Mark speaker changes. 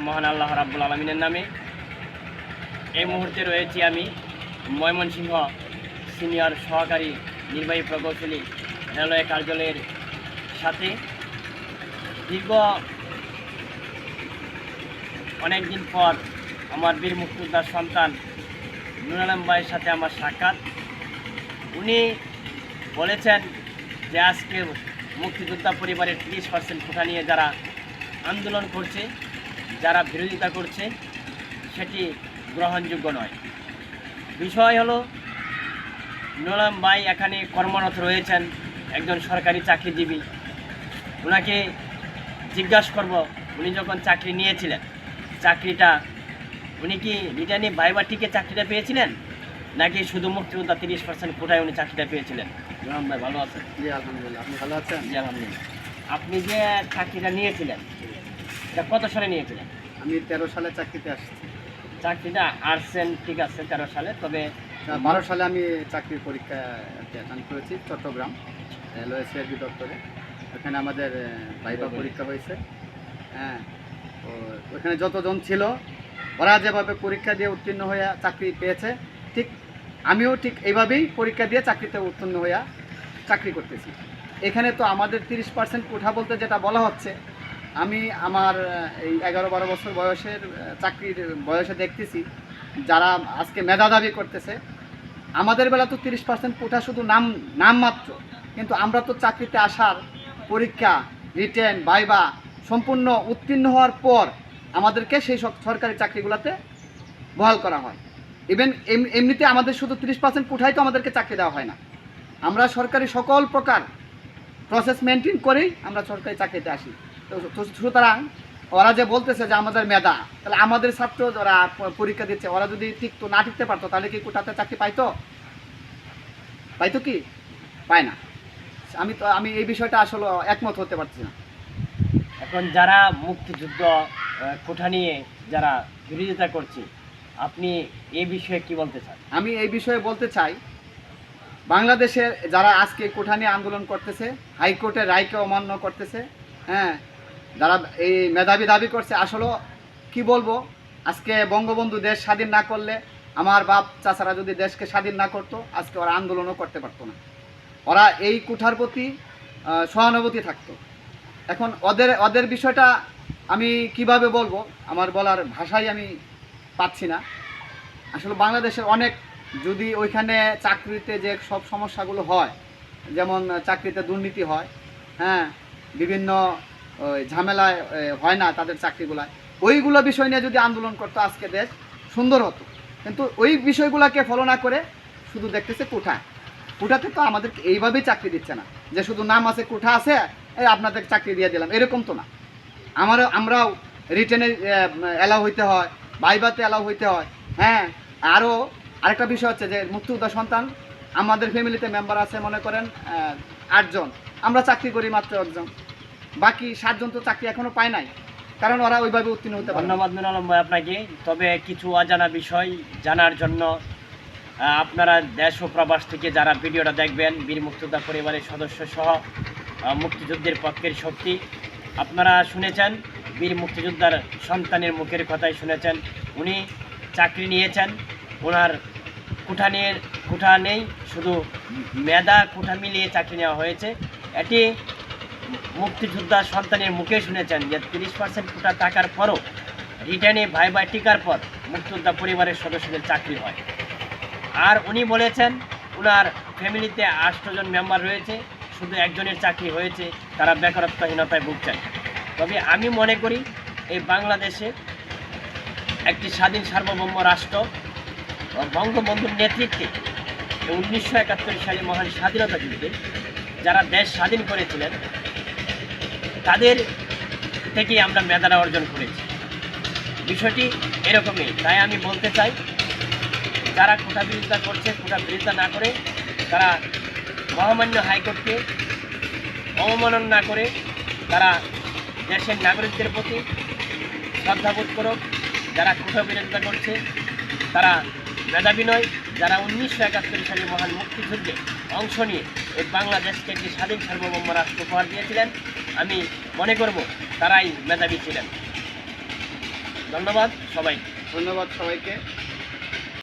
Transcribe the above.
Speaker 1: মহান আল্লাহ রাব্বুল আলমিনের নামে। এই মুহূর্তে রয়েছি আমি ময়মনসিংহ সিনিয়র সহকারী নির্বাহী প্রকৌশলী রেলওয়ে কার্যালয়ের সাথে দীর্ঘ অনেক দিন পর আমার বীর মুক্তিযোদ্ধার সন্তান নুর আলম ভাইয়ের সাথে আমার সাক্ষাৎ। উনি বলেছেন যে আজকে মুক্তিযোদ্ধা পরিবারের তিরিশ পার্সেন্ট কোঠা নিয়ে যারা আন্দোলন করছে যারা বিরোধিতা করছে সেটি গ্রহণযোগ্য নয়। বিষয় হলো নোলাম ভাই এখানে কর্মরত রয়েছেন একজন সরকারি চাকরিজীবী। ওনাকে জিজ্ঞাসা করব উনি যখন চাকরি নিয়েছিলেন চাকরিটা উনি কি রিটার্নি ভাইবাটিকে চাকরিটা পেয়েছিলেন? নাকি শুধু মুক্তিযোদ্ধা তিরিশ পার্সেন্ট কোটায় উনি চাকরিটা পেয়েছিলেন? নোলাম ভাই ভালো আছেন?
Speaker 2: জি আলহামদুলিল্লাহ। আপনি ভালো আছেন?
Speaker 1: জি আলহামদুলিল্লাহ। আপনি যে চাকরিটা নিয়েছিলেন কত সালে নিয়েছিলেন?
Speaker 2: আমি তেরো সালে চাকরিতে আসছি।
Speaker 1: চাকরিটা আসছেন ঠিক আছে তেরো সালে তবে
Speaker 2: বারো সালে আমি চাকরির পরীক্ষা অ্যাটেন্ড করেছি চট্টগ্রাম রেলওয়ে সিআরবি দপ্তরে। ওখানে আমাদের ভাইবা পরীক্ষা হয়েছে। হ্যাঁ তো ওখানে যতজন ছিল ওরা যেভাবে পরীক্ষা দিয়ে উত্তীর্ণ হয়ে চাকরি পেয়েছে ঠিক আমিও ঠিক এইভাবেই পরীক্ষা দিয়ে চাকরিতে উত্তীর্ণ হইয়া চাকরি করতেছি। এখানে তো আমাদের তিরিশ পার্সেন্ট কোঠা বলতে যেটা বলা হচ্ছে আমি আমার এই এগারো বারো বছর বয়সের চাকরির বয়সে দেখতেছি, যারা আজকে মেধা দাবি করতেছে। আমাদের বেলা তো তিরিশ পার্সেন্ট কোঠা শুধু নাম নাম মাত্র। কিন্তু আমরা তো চাকরিতে আসার পরীক্ষা, রিটেন বাইবা সম্পূর্ণ উত্তীর্ণ হওয়ার পর আমাদেরকে সেই সব সরকারি চাকরিগুলোতে বহাল করা হয়। ইভেন এমনিতে আমাদের শুধু তিরিশ পার্সেন্ট কোঠাই তো আমাদেরকে চাকরি দেওয়া হয় না। আমরা সরকারি সকল প্রকার প্রসেস মেনটেন করেই আমরা সরকারি চাকরিতে আসি। সুতরাং ওরা যে বলতেছে যে আমাদের মেধা তাহলে আমাদের ছাত্র যারা পরীক্ষা দিচ্ছে ওরা যদি টিকতো না টিকতে পারতো তাহলে কি কোটাতে চাকরি পাইতো? পাইতো কি? পায় না। আমি তো আমি এই বিষয়টা আসলে একমত হতে পারছি না।
Speaker 1: এখন যারা মুক্তিযুদ্ধ কোঠা নিয়ে যারা বিরোধিতা করছে আপনি এই বিষয়ে কি বলতে চান?
Speaker 2: আমি এই বিষয়ে বলতে চাই বাংলাদেশের যারা আজকে কোঠা নিয়ে আন্দোলন করতেছে হাইকোর্টের রায়কে অমান্য করতেছে হ্যাঁ যারা এই মেধাবী দাবি করছে, আসলে কি বলব? আজকে বঙ্গবন্ধু দেশ স্বাধীন না করলে আমার বাপ চাচারা যদি দেশকে স্বাধীন না করতো, আজকে ওরা আন্দোলনও করতে পারতো না। ওরা এই কুঠার প্রতি সহানুভূতি থাকতো। এখন ওদের ওদের বিষয়টা আমি কীভাবে বলব? আমার বলার ভাষাই আমি পাচ্ছি না। আসলে বাংলাদেশের অনেক, যদি ওইখানে চাকরিতে যে সব সমস্যাগুলো হয়, যেমন চাকরিতে দুর্নীতি হয় হ্যাঁ বিভিন্ন ঝামেলায় হয় না তাদের চাকরিগুলায়। ওইগুলো বিষয় নিয়ে যদি আন্দোলন করতো আজকে দেশ, সুন্দর হতো। কিন্তু ওই বিষয়গুলোকে ফলো না করে শুধু দেখতেছে কোঠা। কোঠাতে তো আমাদেরকে এইভাবেই চাকরি দিচ্ছে না। যে শুধু নাম আছে, কোঠা আছে, এই আপনাদের চাকরি দিয়ে দিলাম। এরকম তো না। আমারও, আমরাও রিটেনে অ্যালাউ হইতে হয় বাইবাতে অ্যালাউ হইতে হয়। হ্যাঁ আরও আরেকটা বিষয় হচ্ছে যে মুক্তিযোদ্ধা সন্তান, আমাদের ফ্যামিলিতে মেম্বার আছে, মনে করেন আটজন। আমরা চাকরি করি মাত্র একজন। বাকি সাতজন তো চাকরি এখনও পায় নাই। কারণ ওরা ওইভাবে উত্তীর্ণ হতে পারে।
Speaker 1: ধন্যবাদ নুর আলম ভাই আপনাকে। তবে কিছু অজানা বিষয় জানার জন্য আপনারা দেশ ও প্রবাস থেকে যারা ভিডিওটা দেখবেন, বীর মুক্তিযোদ্ধা পরিবারের সদস্য সহ মুক্তিযুদ্ধের পক্ষের শক্তি, আপনারা শুনেছেন, বীর মুক্তিযোদ্ধার সন্তানের মুখের কথাই শুনেছেন। উনি চাকরি নিয়েছেন, ওনার কুঠা নিয়ে কুঠা নেই, শুধু মেদা কুঠা মিলিয়ে চাকরি নেওয়া হয়েছে। এটি মুক্তিযোদ্ধা সন্তানের মুখে শুনেছেন যে তিরিশ পার্সেন্ট কোটা টাকার পরও রিটার্নে ভাই ভাই টিকার পর মুক্তিযোদ্ধা পরিবারের সদস্যদের চাকরি হয়। আর উনি বলেছেন ওনার ফ্যামিলিতে আটজন মেম্বার রয়েছে, শুধু একজনের চাকরি হয়েছে, তারা বেকারত্বহীনতায় ভুগছেন। তবে আমি মনে করি, এই বাংলাদেশে একটি স্বাধীন সার্বভৌম রাষ্ট্র বঙ্গবন্ধুর নেতৃত্বে উনিশশো একাত্তর সালে মহান স্বাধীনতা যুদ্ধে যারা দেশ স্বাধীন করেছিলেন তাদের থেকেই আমরা মেধাটা অর্জন করেছি। বিষয়টি এরকমই, তাই আমি বলতে চাই, যারা কোটা বিরোধিতা করছে, কোটা বিরোধিতা না করে, তারা মহামান্য হাইকোর্টকে অবমানন না করে, তারা দেশের নাগরিকদের প্রতি শ্রদ্ধাবোধ করুক, যারা কোটা বিরোধিতা করছে, তারা মেধাবী নয়, যারা উনিশশো একাত্তর সালে মহান মুক্তিযুদ্ধে অংশ নিয়ে এই বাংলাদেশকে একটি স্বাধীন সার্বভৌম রাষ্ট্র উপহার দিয়েছিলেন। আমি মনে করব তারাই মেধাবী ছিলেন। ধন্যবাদ সবাই
Speaker 2: ধন্যবাদ সবাইকে।